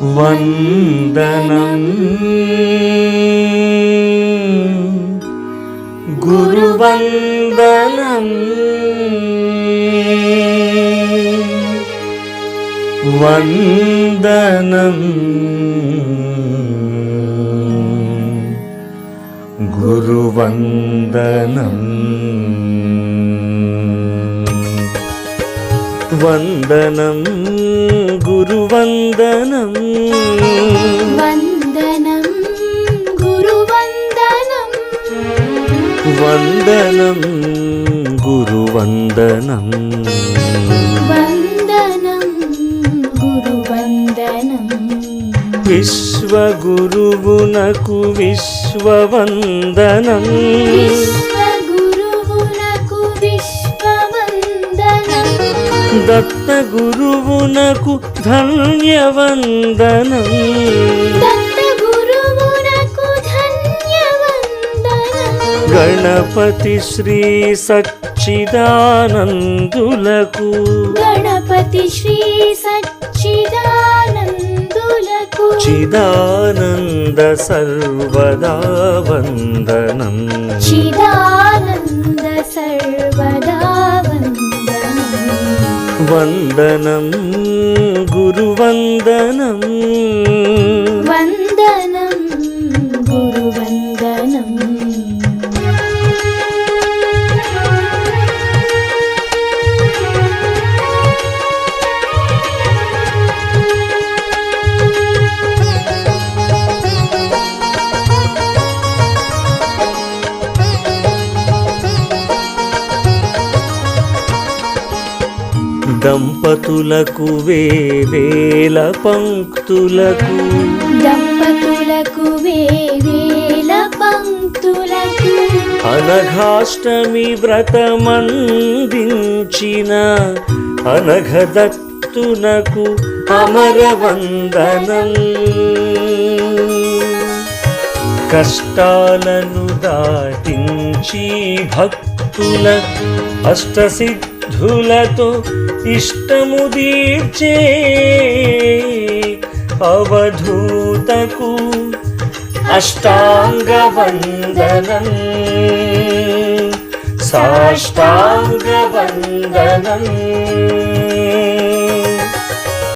వందనం గురువందనం వందనం గురువందనం వందనం గురువందనం. వందనం గురువందనం. వందనం గురువందనం. వందనం గురువందనం. విశ్వగురువునకు విశ్వవందనం. ధన్యవందనం. దత్తగురువునకు ధన్యవందనం. గణపతి శ్రీ సచ్చిదానందులకు. గణపతి శ్రీ సచ్చిదానందులకు. చిదానంద సర్వదా వందనం. చిదానంద వందనం గురువందనం వందనం దంపతులకు వేవేల పంక్తులకు. దంపతులకు వేవేల పంక్తులకు. అనఘాష్టమి వ్రతమందించిన అనఘదత్తునకు అమరవందనం. కష్టాలను దాటించి భక్తుల అష్టసిద్ధులతో ఇష్టము తీర్చే అవధూతకు అష్టాంగ వందనం సాష్టాంగ వందనం